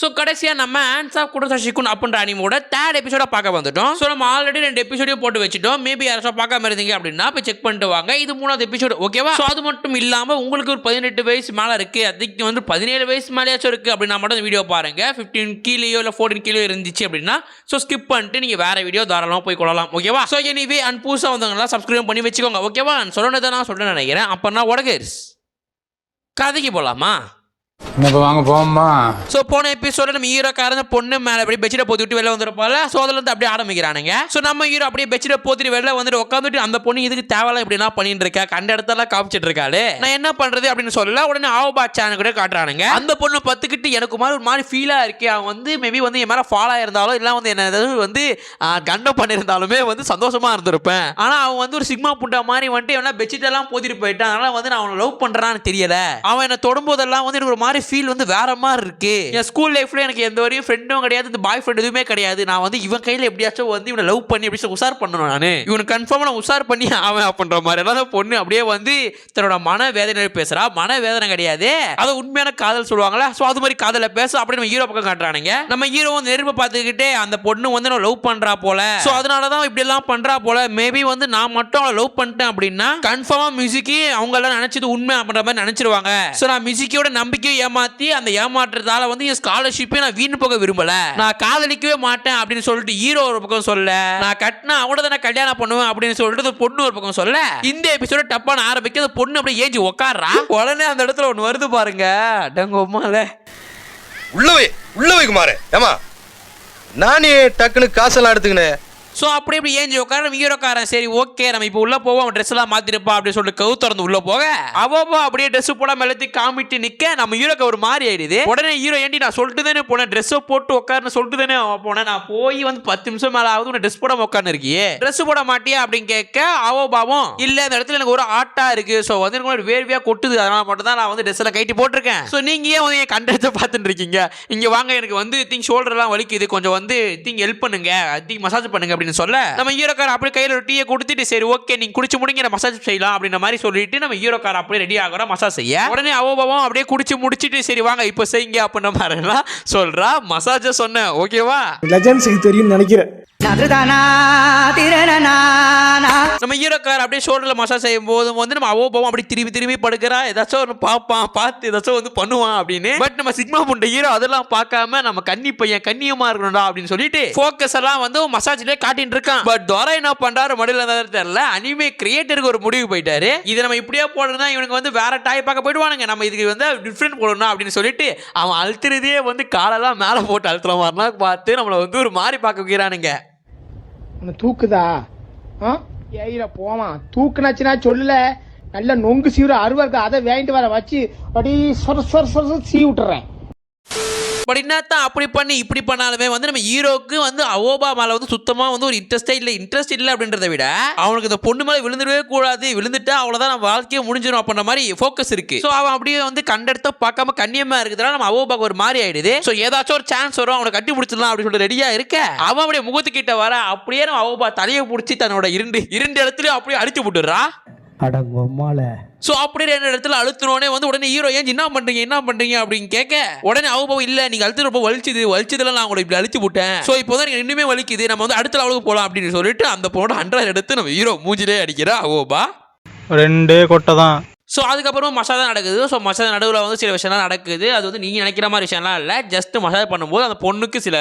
So கடைசியாக நம்ம ஆன்ஸ் of குடசா ஷிகுன் அப்படின்ற அனிமோட தேர்ட் எபிசோட பார்க்க வந்துட்டோம். ஸோ நம்ம ஆல்ரெடி ரெண்டு எபிசோடையும் போட்டு வச்சுட்டோம். மேபி யாராச்சும் பார்க்காம இருந்தீங்க அப்படின்னா போய் செக் பண்ணிட்டு வாங்க. இது மூணாவது எபிசோடு ஓகேவா ஸோ அது மட்டும் இல்லாமல் உங்களுக்கு ஒரு பதினெட்டு வயசு மேலே இருக்கு. அதுக்கு வந்து பதினேழு வயசு மேலேயாச்சும் இருக்கு அப்படின்னா மட்டும் வீடியோ பாருங்க. ஃபிஃப்டீன் கீழேயோ இல்லை ஃபோர்டீன் கீழே இருந்துச்சு அப்படின்னா ஸோ ஸ்கிப் பண்ணிட்டு நீங்கள் வேற வீடியோ தாராளமாக போய் கொள்ளலாம் ஓகேவா ஸோ எனிவே அண்ட் புதுசாக வந்தவங்களாம் சப்ஸ்கிரைப் பண்ணி வச்சுக்கோங்க ஓகேவா சொன்னதை நான் சொல்ல நினைக்கிறேன். அப்போனா உடகர்ஸ் கதைக்கு போகலாமா இப்போ வாங்க போம்மா ஸோ போன எபிசோட நம்ம ஹீரோக்காரன் பொண்ணு மேலே அப்படியே பெட்ஷீட்டை போத்தி விட்டு வெளில வந்துருப்பால ஸோ அதில் இருந்து அப்படியே ஆரம்பிக்கிறானுங்க. ஸோ நம்ம ஹீரோ அப்படியே பெட்ஷீட்டை போத்திட்டு வெளில வந்துட்டு உட்காந்துட்டு அந்த பொண்ணு இதுக்கு தேவையில்ல இப்படிலாம் பண்ணிட்டு இருக்கா? கண்ட இடத்தெல்லாம் காமிச்சிட்டு இருக்காளு. நான் என்ன பண்றது அப்படின்னு சொல்ல உடனே ஆவபா சேனல் கூட காட்டுறானுங்க. அந்த பொண்ணு பத்துக்கிட்டு எனக்கு மாதிரி ஒரு மாதிரி ஃபீலா இருக்கு. அவன் வந்து மேபி வந்து என் மேலே ஃபாலோ ஆயிருந்தாலும் இல்லை வந்து என்ன ஏதாவது வந்து கண்டம் பண்ணியிருந்தாலுமே வந்து சந்தோஷமா இருந்திருப்பேன். ஆனா அவன் வந்து ஒரு சிக்மா புண்டா மாதிரி வந்துட்டு எவனா பெட்ஷீட்டெல்லாம் போத்திட்டு போயிட்டான். அதனால வந்து நான் அவனை லவ் பண்றான்னு தெரியல. அவன் என்ன தொடும்போதெல்லாம் வந்து எனக்கு ஒரு மாதிரி ஃபீல் வந்து வேற மாதிரி இருக்கு. என் ஸ்கூல் லைஃப்ல எனக்கு எந்த வரையும் ஃப்ரெண்டும் கிடையாது இந்த பாய் ஃப்ரெண்ட் எதுவுமே கிடையாது. நான் வந்து இவன் கையில எப்படியாச்சும் வந்து இவனை லவ் பண்ணி எப்படி உசார் பண்ணணும் நான். இவனுக்கு கன்ஃபார்மாக நான் உசார் பண்ணி அவன் அப்படின்ற மாதிரி. எல்லாம் பொண்ணு அப்படியே வந்து தன்னோட மன வேதனை பேசுறா. மன வேதனை கிடையாது. அது உண்மையான காதல் சொல்லுவாங்களா ஸோ அது மாதிரி காதல பேச அப்படி நம்ம ஹீரோ பக்கம் காட்டுறானுங்க. நம்ம ஹீரோ வந்து நெருப்பை பார்த்துக்கிட்டே அந்த பொண்ணு வந்து நான் லவ் பண்றா போல. ஸோ அதனால தான் இப்படி எல்லாம் பண்றா போல. மேபி வந்து நான் மட்டும் அவளை லவ் பண்ணிட்டேன் அப்படின்னா கன்ஃபார்மா மியூசிக்கி அவங்க எல்லாம் நினைச்சது உண்மை அப்படின்ற மாதிரி நினைச்சிருவாங்க. ஸோ நான் மியூசிக்கோட நம்பிக்கை ஏமாத்தி அந்த ஏமாற்றுறதால வந்து என் ஸ்காலர்ஷிப்பை நான் வீண் போக விரும்பல. நான் காதலிக்கவே மாட்டேன் அப்படின்னு சொல்லிட்டு ஹீரோ ஒரு பக்கம் சொல்ல நான் கட்டினா அவட தான் நான் கல்யாணம் பண்ணுவேன் அப்படின்னு சொல்லிட்டு பொண்ணு ஒரு பக்கம் சொல்ல இந்த எபிசோட டப்பான ஆரம்பிக்க அந்த பொண்ணு அப்படியே ஏஞ்சி உட்காடுறா உடனே அந்த இடத்துல ஒன்று வருது பாருங்க. அடங்கம்மால உள்ள வை உள்ள வை குமாரே. ஏமா நானே டக்குன்னு காசெல்லாம் எடுத்துக்கினேன். ஸோ அப்படி இப்படி ஏஞ்சி உட்கார ஹீரோக்காரன் சரி ஓகே நம்ம இப்போ உள்ள போவோம் ட்ரெஸ் எல்லாம் மாத்திருப்பா அப்படின்னு சொல்லிட்டு கவு திறந்து உள்ள போக. அவப்போ அப்படியே ட்ரெஸ் போடாம எல்லாத்தையும் காமிட்டு நிக்க நம்ம ஹீரோக்கு ஒரு மாதிரி ஆயிடுது. உடனே ஹீரோ ஏண்டி நான் சொல்லிட்டு தானே போனேன் ட்ரெஸ்ஸை போட்டு உட்காருன்னு சொல்லிட்டு தானே போனேன். நான் போய் வந்து பத்து நிமிஷம் மேல ஆகுது உன்னை ட்ரெஸ் போடாம உட்காந்து இருக்கியே. ட்ரெஸ் போட மாட்டியா அப்படின்னு கேட்க அவோ பாவம். இல்ல இந்த இடத்துல எனக்கு ஒரு ஆட்டா இருக்கு. ஸோ வந்து எனக்கு வேர்வியா கொட்டுது. அதனால மட்டும் தான் நான் வந்து ட்ரெஸ் எல்லாம் கைட்டி போட்டிருக்கேன். ஸோ நீங்க ஏன் வந்து என் கண்டத்தை பார்த்துட்டு இருக்கீங்க? இங்க வாங்க எனக்கு வந்து திங் ஷோல்டர் எல்லாம் வலிக்குது. கொஞ்சம் வந்து திங் ஹெல்ப் பண்ணுங்க. திங் மசாஜ் பண்ணுங்க அப்படின்னு சொல்ல நம்ம ஹீரோக்கார அப்படியே கையில ஒரு டீயை கொடுத்துட்டு சரி ஓகே நீங்க குடிச்சு முடிங்க மசாஜ் செய்யலாம் அப்படின்ற மாதிரி சொல்லிட்டு நம்ம ஹீரோக்கார அப்படியே ரெடி ஆகிறோம் மசாஜ் செய்ய. உடனே அவபாவம் அப்படியே குடிச்சு முடிச்சிட்டு சரி வாங்க இப்போ செய்யுங்க அப்படின்ற மாதிரி எல்லாம் சொல்றா மசாஜ சொன்னேன் ஓகேவா லெஜண்ட்ஸ் இது தெரியும்னு நினைக்கிறேன். நம்ம ஹீரோக்கார் அப்படியே ஷோல்டரில் மசாஜ் செய்யும் போது வந்து நம்ம அவோபாவும் அப்படி திரும்பி திரும்பி படுக்கிறா? ஏதாச்சும் ஒன்று பார்ப்பான் பார்த்து ஏதாச்சும் வந்து பண்ணுவான் அப்படின்னு. பட் நம்ம சிக்மா புண்ட ஹீரோ அதெல்லாம் பார்க்காம நம்ம கன்னி பையன் கண்ணியமா இருக்கணும்டா அப்படின்னு சொல்லிட்டு ஃபோக்கஸ் எல்லாம் வந்து மசாஜ்லேயே காட்டிட்டு இருக்கான். பட் துவரா என்ன பண்றாரு மடியில் இருந்தாலும் தெரியல அனிமே கிரியேட்டருக்கு ஒரு முடிவு போயிட்டாரு. இது நம்ம இப்படியே போடுறதா இவனுக்கு வந்து வேற டாய் பார்க்க போயிடுவானுங்க. நம்ம இதுக்கு வந்து டிஃப்ரெண்ட் போடணும் அப்படின்னு சொல்லிட்டு அவன் அழுத்துறதே வந்து காலெல்லாம் மேலே போட்டு அழுத்துற மாதிரிலாம் பார்த்து நம்மளை வந்து ஒரு மாதிரி பார்க்க வைக்கிறானுங்க. தூக்குதா? ஆ? ஏயில போவான். தூக்குனாச்சுன்னா சொல்லல. நல்ல நொங்கு சீவுற அருவா இருக்கு அதை வாங்கிட்டு வர வச்சு அப்படி சொர சொர சொர சீ விட்டுறேன் பட் என்னத்தான் அப்படி பண்ணி இப்படி பண்ணாலுமே வந்து நம்ம ஹீரோக்கு வந்து அவோபா மேல வந்து சுத்தமா வந்து ஒரு இன்ட்ரெஸ்டே இல்லை. இன்ட்ரெஸ்ட் இல்லை அப்படின்றத விட அவனுக்கு இந்த பொண்ணு மேல விழுந்துடவே கூடாது. விழுந்துட்டா அவ்வளவுதான் நம்ம வாழ்க்கையே முடிஞ்சிடும் அப்படின்ற மாதிரி ஃபோக்கஸ் இருக்கு. ஸோ அவன் அப்படியே வந்து கண்டெடுத்த பார்க்காம கண்ணியமா இருக்குதுனால நம்ம அவோபாக்கு ஒரு மாதிரி ஆயிடுது. ஸோ ஏதாச்சும் ஒரு சான்ஸ் வரும் அவனை கட்டி பிடிச்சிடலாம் அப்படின்னு சொல்லிட்டு ரெடியா இருக்க. அவன் அப்படியே முகத்துக்கிட்ட வர அப்படியே நம்ம அவோபா தலையை பிடிச்சி தன்னோட இரண்டு இரண்டு இடத்துலயும் அப்படியே அடிச்சு விட்டுறா ஸோ அப்படியே ரெண்டு இடத்துல அழுத்தினோடனே வந்து உடனே ஹீரோ ஏன் என்ன பண்றீங்க என்ன பண்றீங்க? அப்படின்னு கேட்க உடனே அவங்க இல்ல நீங்க அழுத்து ரொம்ப வலிச்சுது வலிச்சதுல நான் உங்களை இப்படி அழிச்சு விட்டேன். ஸோ இப்போ தான் இன்னுமே வலிக்குது நம்ம வந்து அடுத்த லெவலுக்கு போகலாம் அப்படின்னு சொல்லிட்டு அந்த பொண்ணோட ஹண்ட்ரட் எடுத்து நம்ம ஹீரோ மூஞ்சிலே அடிக்கிறா ஓபா ரெண்டே கொட்டை தான். ஸோ அதுக்கப்புறம் மசாஜ் நடக்குது. ஸோ மசாஜ் நடுவில் வந்து சில விஷயம்லாம் நடக்குது. அது வந்து நீங்கள் நினைக்கிற மாதிரி விஷயம்லாம் இல்லை. ஜஸ்ட் மசாஜ் பண்ணும்போது அந்த பொண்ணுக்கு சில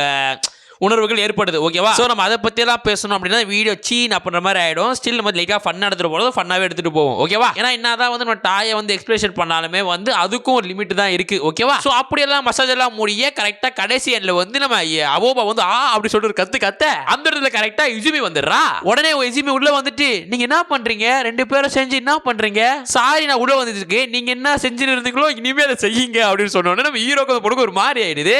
உணர்வுகள் ஏற்படுது ஓகேவா ஸோ நம்ம அதை பற்றியெல்லாம் பேசணும் அப்படின்னா வீடியோ சீன் அப்படின்ற மாதிரி ஆகிடும் ஸ்டில் நம்ம லைட்டாக ஃபன் எடுத்துகிட்டு போகிறது ஃபன்னாகவே எடுத்துகிட்டு போவோம் ஓகேவா ஏன்னா என்னதான் வந்து நம்ம டாயை வந்து எக்ஸ்பிரஷன் பண்ணாலுமே வந்து அதுக்கும் ஒரு லிமிட் தான் இருக்குது ஓகேவா ஸோ அப்படியெல்லாம் மசாஜ் எல்லாம் முடிய கரெக்டாக கடைசி எண்ணில் வந்து நம்ம அவோபா வந்து ஆ அப்படி சொல்லிட்டு ஒரு கத்து கத்த அந்த இடத்துல கரெக்டாக இசுமி வந்துடுறா. உடனே இசுமி உள்ள வந்துட்டு நீங்க என்ன பண்றீங்க? ரெண்டு பேரும் செஞ்சு என்ன பண்றீங்க? சாரி நான் உள்ள வந்துருக்கு நீங்க என்ன செஞ்சுன்னு இருந்தீங்களோ இனிமே அதை செய்யுங்க அப்படின்னு சொன்ன உடனே நம்ம ஹீரோக்கு அந்த பொண்ணுக்கு ஒரு மாதிரி ஆயிடுது.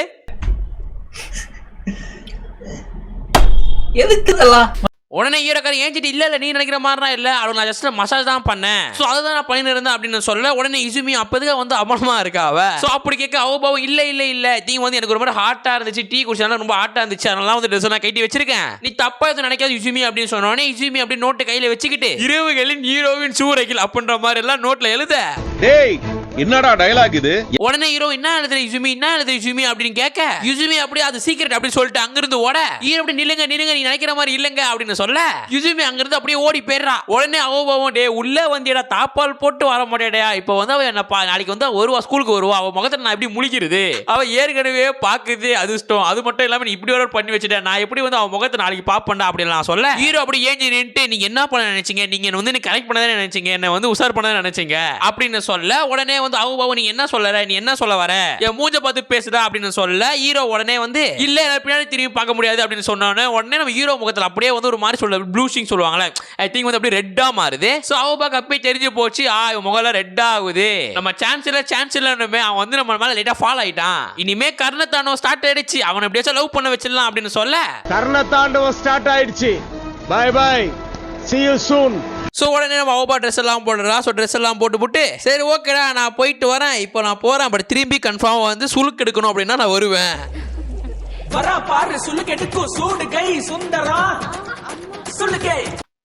எதுக்கு இதெல்லாம்? உடனே ஹீரோக்காரன் ஏஞ்சிட்டு இல்ல இல்ல நீ நினைக்கிற மாதிரிலாம் இல்ல. அவளுக்கு நான் ஜஸ்ட் மசாஜ் தான் பண்ணேன். ஸோ அதுதான் நான் பண்ணிட்டு இருந்தேன் அப்படின்னு சொல்ல உடனே இசுமி அப்போதுக்கு வந்து அமலமா இருக்கா அவ. ஸோ அப்படி கேட்க அவ பாவம் இல்ல இல்ல இல்ல. நீ வந்து எனக்கு ஒரு மாதிரி ஹாட்டா இருந்துச்சு டீ குடிச்சாலும் ரொம்ப ஹாட்டா இருந்துச்சு. அதனால வந்து ட்ரெஸ் நான் கட்டி வச்சிருக்கேன். நீ தப்பா எதுவும் நினைக்காத இசுமி அப்படின்னு சொன்ன உடனே இசுமி அப்படி நோட்டு கையில வச்சுக்கிட்டு இரவுகளின் ஹீரோவின் சூறைகள் அப்படின்ற மாதிரி எல்லாம் நோட்ல எழுத. டேய் என்னடா டயலாக் இது? உடனே ஹீரோ என்ன எழுதுற யுசுமி என்ன எழுதுற யுசுமி அப்படின்னு கேட்க யுசுமி அப்படியே அது சீக்கிரட் அப்படின்னு சொல்லிட்டு அங்கிருந்து ஓட. ஹீரோ அப்படி நில்லுங்க நில்லுங்க நீ நினைக்கிற மாதிரி இல்லங்க அப்படின்னு சொல்ல யுசுமி அங்கிருந்து அப்படியே ஓடி போயிடுறா. உடனே அவ போவோம் டே உள்ள வந்தியடா தாப்பால் போட்டு வர மாட்டேடா இப்போ வந்து அவ என்னப்பா பா- நாளைக்கு வந்து வருவா ஸ்கூலுக்கு வருவா. அவ முகத்தை நான் எப்படி முழிக்கிறது? அவ ஏற்கனவே பாக்குது அதிர்ஷ்டம் அது மட்டும் இல்லாம நீ இப்படி ஒரு பண்ணி வச்சுட்டேன் நான் எப்படி வந்து அவன் முகத்தை நாளைக்கு பாப்பண்டா அப்படின்னு நான் சொல்ல ஹீரோ அப்படி ஏஞ்சி நின்னுட்டு நீங்க என்ன பண்ண நினைச்சீங்க? நீங்க வந்து கனெக்ட் கரெக்ட் பண்ணதான் நினைச்சீங்க? என்ன வந்து உசார் பண்ணதான் நினைச்சீங்க? அப்படின்னு சொல்ல உடனே வந்து அவங்க பாவம் நீ என்ன சொல்லற நீ என்ன சொல்ல வர? என் மூஞ்ச பார்த்து பேசுடா அப்படின்னு சொல்ல ஹீரோ உடனே வந்து இல்ல பின்னாடி திரும்பி பார்க்க முடியாது அப்படின்னு சொன்னோடனே உடனே நம்ம ஹீரோ முகத்துல அப்படியே வந்து ஒரு மாதிரி சொல்ல ப்ளூஷிங் சொல்லுவாங்களே ஐ திங்க் வந்து அப்படியே ரெட்டா மாறுது. சோ அவ பார்க்க அப்பயே தெரிஞ்சு போச்சு ஆ இவன் முகம்லாம் ரெட் ஆகுது. நம்ம சான்ஸ் இல்லை சான்ஸ் இல்லன்னு அவன் வந்து நம்ம மேல லைட்டா ஃபால் ஆயிட்டான். இனிமே கர்ணத்தாண்டவம் ஸ்டார்ட் ஆயிடுச்சு. அவனை எப்படியாச்சும் லவ் பண்ண வச்சிடலாம் அப்படின்னு சொல்ல கர்ணத்தாண்டவம் ஸ்டார்ட் ஆயிடுச்சு. Bye bye see you soon so உடனே நம்ம அவபா ட்ரெஸ் எல்லாம் போடுறா ஸோ ட்ரெஸ் எல்லாம் போட்டு போட்டு சரி ஓகேடா நான் போயிட்டு வரேன். இப்போ நான் போகிறேன் பட் திரும்பி கன்ஃபார்ம் வந்து சுழுக்கு எடுக்கணும் அப்படின்னா நான் வருவேன். வரா பாரு சுள்ளுக்கெடுக்கும் சூடு கை சுந்தரா. சொல்லுக்கே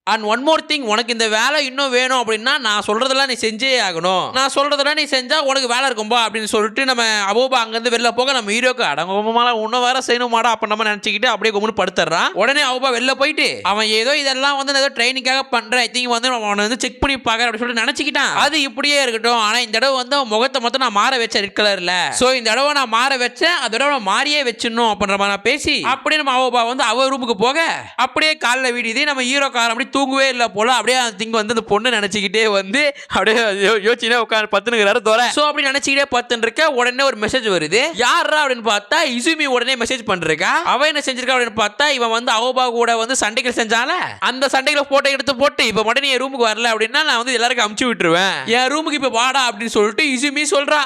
அண்ட் ஒன் மோர் திங் உனக்கு இந்த வேலை இன்னும் வேணும் அப்படின்னா நான் சொல்கிறதெல்லாம் நீ செஞ்சே ஆகணும். நான் சொல்கிறதெல்லாம் நீ செஞ்சால் உனக்கு வேலை இருக்கும்பா அப்படின்னு சொல்லிட்டு நம்ம அபோபா அங்கேருந்து வெளில போக நம்ம ஹீரோக்கு அடங்கமால உன்ன வேற செய்யணுமாடா அப்போ நம்ம நினச்சிக்கிட்டு அப்படியே கும்பிட்டு படுத்துறான். உடனே அபோபா வெளில போயிட்டு அவன் ஏதோ இதெல்லாம் வந்து நான் ஏதோ ட்ரைனிங்காக பண்ணுறேன் ஐ திங்க் வந்து அவனை வந்து செக் பண்ணி பார்க்குறேன் அப்படின்னு சொல்லிட்டு நினச்சிக்கிட்டான். அது இப்படியே இருக்கட்டும். ஆனால் இந்த தடவை வந்து அவன் முகத்தை மொத்தம் நான் மாற வச்சேன் ரெட் கலர்ல ஸோ இந்த தடவை நான் மாற வச்சேன் அதோட நான் மாறியே வச்சிடணும் அப்படின்ற மாதிரி நான் பேசி அப்படியே நம்ம அவோபா வந்து அவ ரூமுக்கு போக அப்படியே காலில் விடியுது நம்ம ஹீரோ கார் அப்படி தூங்கவே இல்லை போல. அப்படியே அந்த திங்க வந்து அந்த பொண்ணு நினச்சிக்கிட்டே வந்து அப்படியே யோசிச்சுனே உட்காந்து பத்துனுங்கிறாரு தோற ஸோ அப்படி நினச்சிக்கிட்டே பத்துன்னு இருக்க உடனே ஒரு மெசேஜ் வருது. யாரா அப்படின்னு பார்த்தா இசுமி உடனே மெசேஜ் பண்ணிருக்கா அவ என்ன செஞ்சிருக்கா? அப்படின்னு பார்த்தா இவன் வந்து அவபா கூட வந்து சண்டைகள் செஞ்சால அந்த சண்டைகளை போட்டோ எடுத்து போட்டு இப்போ உடனே என் ரூமுக்கு வரல அப்படின்னா நான் வந்து எல்லாருக்கும் அமுச்சு விட்டுருவேன். என் ரூமுக்கு இப்போ வாடா அப்படின்னு சொல்லிட்டு இசுமி சொல்றா.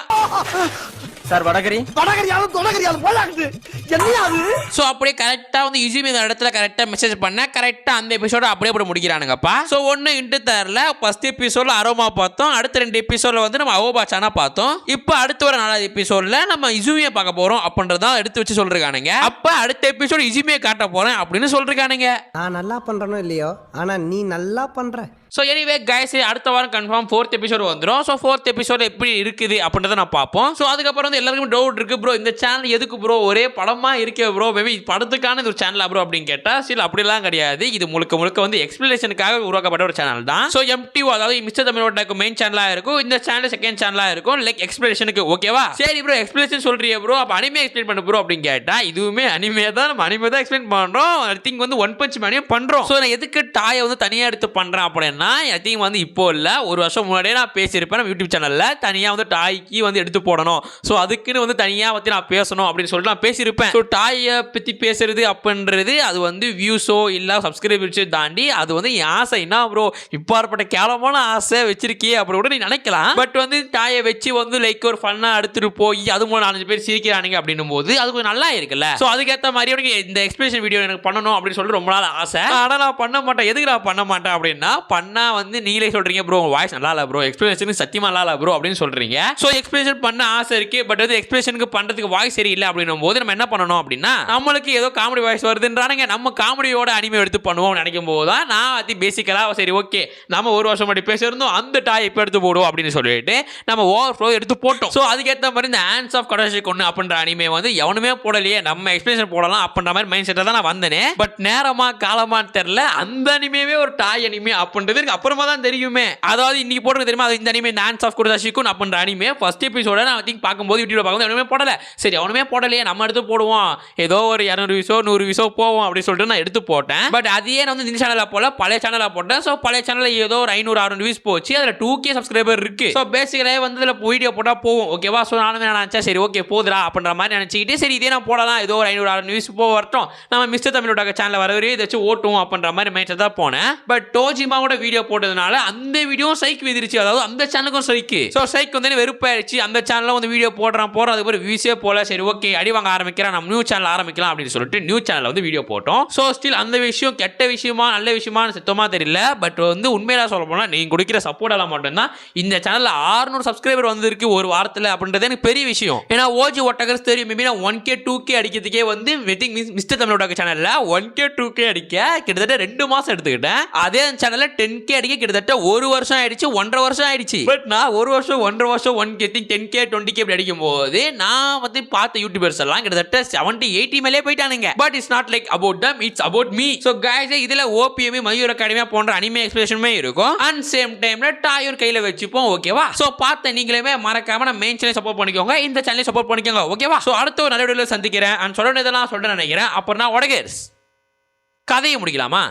சார் வடகரி? வடகரியாலும் தொடகரியாலும் போலாக்குது என்னையா அது? ஸோ அப்படியே கரெக்டாக வந்து யூசிமி இந்த இடத்துல கரெக்டாக மெசேஜ் பண்ண கரெக்டாக அந்த எபிசோட அப்படியே போட முடிக்கிறானுங்கப்பா. ஸோ ஒன்று இன்ட்டு தரல ஃபர்ஸ்ட் எபிசோட்ல அரோமா பார்த்தோம் அடுத்த ரெண்டு எபிசோட்ல வந்து நம்ம அவோபாச்சானா பார்த்தோம். இப்போ அடுத்த ஒரு நாலாவது எபிசோட்ல நம்ம இசுமியை பார்க்க போறோம் அப்படின்றதான் எடுத்து வச்சு சொல்றானுங்க அப்போ அடுத்த எபிசோட் இசுமியை காட்ட போறேன் அப்படின்னு சொல்றானுங்க நான் நல்லா பண்றேனோ இல்லையோ? ஆனா நீ நல்லா பண்ற. ஸோ எனிவே கைஸ் அடுத்த வாரம் கன்ஃபார்ம் ஃபோர்த் எபிசோடு வந்துடும் ஸோ ஃபோர்த் எபிசோடு எப்படி இருக்குது அப்படின்றத நான் பார்ப்போம். ஸோ அதுக்கப்புறம் வந்து எல்லாருக்கும் டவுட் இருக்குது ப்ரோ இந்த சேனல் எதுக்கு ப்ரோ ஒரே படமாக இருக்கே ப்ரோ மேபி படத்துக்கான இது ஒரு சேனல் ப்ரோ அப்படின்னு கேட்டால் சில அப்படிலாம் கிடையாது. இது முழுக்க முழுக்க வந்து எக்ஸ்பிளேஷனுக்காக உருவாக்கப்பட்ட ஒரு சேனல் தான். ஸோ எம்டிஓ அதாவது மிஸ்டர் தமிழோட மெயின் சேனலாக இருக்கும். இந்த சேனல் செகண்ட் சேனலாக இருக்கும். லைக் எக்ஸ்பிளேஷனுக்கு ஓகேவா சரி ப்ரோ எக்ஸ்பிளேஷன் சொல்றியே ப்ரோ அப்போ அனிமே எக்ஸ்பிளைன் பண்ண ப்ரோ அப்படின்னு கேட்டால் இதுவுமே அனிமே தான். நம்ம அனிமே தான் எக்ஸ்பிளைன் பண்ணுறோம் ஐ திங்க் வந்து ஒன் பஞ்ச் மேனையும் பண்ணுறோம் ஸோ நான் எதுக்கு டாயை வந்து தனியாக எடுத்து பண்ணுறேன் அப்படின்னா ஐ திங்க் வந்து இப்போ இல்லை. ஒரு வருஷம் முன்னாடியே நான் பேசியிருப்பேன். நம்ம யூடியூப் சேனலில் தனியாக வந்து டாய்க்கு வந்து எடுத்து போடணும். ஸோ அதுக்குன்னு வந்து தனியாக பற்றி நான் பேசணும் அப்படின்னு சொல்லிட்டு நான் பேசியிருப்பேன். ஸோ டாயை பற்றி பேசுறது அப்படின்றது அது வந்து வியூஸோ இல்லை சப்ஸ்கிரைபர்ஸோ தாண்டி அது வந்து என் ஆசை. என்ன ப்ரோ இப்பாற்பட்ட கேவலமான ஆசை வச்சிருக்கியே அப்படி கூட நீ நினைக்கலாம். பட் வந்து டாயை வச்சு வந்து லைக் ஒரு ஃபன்னாக எடுத்துகிட்டு போய் அது மூலம் நாலஞ்சு பேர் சிரிக்கிறானுங்க அப்படின்னும் போது அது கொஞ்சம் நல்லா இருக்குல்ல. ஸோ அதுக்கேற்ற மாதிரி எனக்கு இந்த எக்ஸ்பிரஷன் வீடியோ எனக்கு பண்ணணும் அப்படின்னு சொல்லிட்டு ரொம்ப நாள் ஆசை. ஆனால் நான் பண்ண மாட்டேன். எதுக்கு நான் பண்ண மாட்டேன் அப்படின்னா பண்ண வந்து நீங்களே சொல்றீங்க ப்ரோ வாய்ஸ் நல்லா இல்லை ப்ரோ எக்ஸ்பிரஷனுக்கு சத்தியமா நல்லா இல்லை ப்ரோ அப்படின்னு சொல்றீங்க. ஸோ எக்ஸ்பிரஷன் பண்ண ஆசை இருக்கு பட் வந்து எக்ஸ்பிரஷனுக்கு பண்றதுக்கு வாய்ஸ் சரியில்லை அப்படின்னும் போது நம்ம என்ன பண்ணணும் அப்படின்னா நம்மளுக்கு ஏதோ காமெடி வாய்ஸ் வருதுன்றானுங்க. நம்ம காமெடியோட அனிமே எடுத்து பண்ணுவோம் நினைக்கும் போது தான் நான் அதி பேசிக்கலாக சரி ஓகே நம்ம ஒரு வருஷம் முன்னாடி பேசியிருந்தோம் அந்த டாய் இப்போ எடுத்து போடுவோம் அப்படின்னு சொல்லிட்டு நம்ம ஓவர் ஃப்ளோ எடுத்து போட்டோம். ஸோ அதுக்கேற்ற மாதிரி இந்த ஹேண்ட்ஸ் ஆஃப் கடைசி கொண்டு அப்படின்ற அனிமே வந்து எவனுமே போடலையே நம்ம எக்ஸ்பிரஷன் போடலாம் அப்படின்ற மாதிரி மைண்ட் செட்டில் தான் நான் வந்தேனே. பட் நேரமா காலமான்னு தெரியல அந்த அனிமேவே ஒரு டாய் அனிமே அப்படின்றது பேருக்கு அப்புறமா தான் தெரியுமே. அதாவது இன்னைக்கு போடுறது தெரியுமா? அது இந்த அனிமே டான்ஸ் ஆஃப் குடதா ஷிக்குன் அப்படின்ற அனிமே ஃபர்ஸ்ட் எபிசோட நான் திங்க் பார்க்கும்போது யூடியூப்ல பார்க்கும்போது எவனுமே போடல. சரி அவனுமே போடலையே நம்ம எடுத்து போடுவோம். ஏதோ ஒரு இரநூறு விசோ நூறு விசோ போவோம் அப்படின்னு சொல்லிட்டு நான் எடுத்து போட்டேன். பட் அதையே நான் வந்து இந்த சேனலில் போல பழைய சேனலில் போட்டேன். ஸோ பழைய சேனலில் ஏதோ ஒரு ஐநூறு அறுநூறு வியூஸ் போச்சு. அதில் டூ கே சப்ஸ்கிரைபர் இருக்கு. ஸோ பேசிக்கலாகவே வந்து இதில் வீடியோ போட்டால் போவோம். ஓகேவா ஸோ நானும் நான் நினச்சேன் சரி ஓகே போதுடா அப்படின்ற மாதிரி நினச்சிக்கிட்டு சரி இதே நான் போடலாம். ஏதோ ஒரு ஐநூறு அறுநூறு வியூஸ் போக வரட்டும். நம்ம மிஸ்டர் தமிழோட சேனலில் வர வரையும் இதை வச்சு ஓட்டுவோம் அப்படின்ற மாதிரி மைண்ட் தான் போனேன். பட் டோஜிமாவோட வீடியோ போட்டதுனால அந்த வீடியோ சைக் விதிருச்சு. அதாவது அந்த சேனலுக்கும் சைக்கு ஸோ சைக் வந்து வெறுப்பாயிருச்சு அந்த சேனலில் வந்து வீடியோ போடுறான் போகிறோம் அதுக்கப்புறம் வியூஸே போல. சரி ஓகே அடி வாங்க ஆரம்பிக்கிறேன். நம்ம நியூ சேனல் ஆரம்பிக்கலாம் அப்படின்னு சொல்லிட்டு நியூ சேனலில் வந்து வீடியோ போட்டோம். ஸோ ஸ்டில் அந்த விஷயம் கெட்ட விஷயமா நல்ல விஷயமான்னு சுத்தமாக தெரியல. பட் வந்து உண்மையில சொல்ல போனால் நீங்கள் கொடுக்குற எல்லாம் மட்டும்தான். இந்த சேனலில் 600 சப்ஸ்கிரைபர் வந்திருக்கு ஒரு வாரத்தில் அப்படின்றது எனக்கு பெரிய விஷயம். ஏன்னா ஓஜி ஒட்டகர்ஸ் தெரியும் மேபி நான் ஒன் கே டூ கே அடிக்கிறதுக்கே வந்து வெட்டிங் மிஸ்டர் தமிழோட சேனலில் ஒன் கே டூ கே அடிக்க கிட்டத்தட்ட ரெண்டு மாதம் எடுத்துக்கிட்டேன். அதே சேனலில் டென் டென் கே அடிக்க கிட்டத்தட்ட ஒரு வருஷம் ஆயிடுச்சு ஒன்றரை வருஷம் ஆயிடுச்சு. பட் நான் ஒரு வருஷம் ஒன்றரை வருஷம் one K ten K twenty K அப்படி அடிக்கும் போது நான் வந்து பார்த்த யூடியூபர்ஸ் எல்லாம் கிட்டத்தட்ட செவன்டி எயிட்டி மேலே போயிட்டானுங்க. But it's not like about them it's about me so guys இதுல ஓபிஎம் மயூர் அகாடமியா போன்ற அனிமே எக்ஸ்பிரஷனுமே இருக்கும். அண்ட் சேம் டைம்ல டாயூர் கையில வச்சுப்போம் ஓகேவா ஸோ பார்த்த நீங்களுமே மறக்காம நம்ம மெயின் சேனல் சப்போர்ட் பண்ணிக்கோங்க. இந்த சேனலை சப்போர்ட் பண்ணிக்கோங்க ஓகேவா ஸோ அடுத்த ஒரு நல்ல வீடியோவில் சந்திக்கிறேன். அண்ட் சொல்ல இதெல்லாம் சொல்ல நினைக்கிறேன். அப்புறம் நான் உடகேர்ஸ் கதையை முடிக்கலாமா?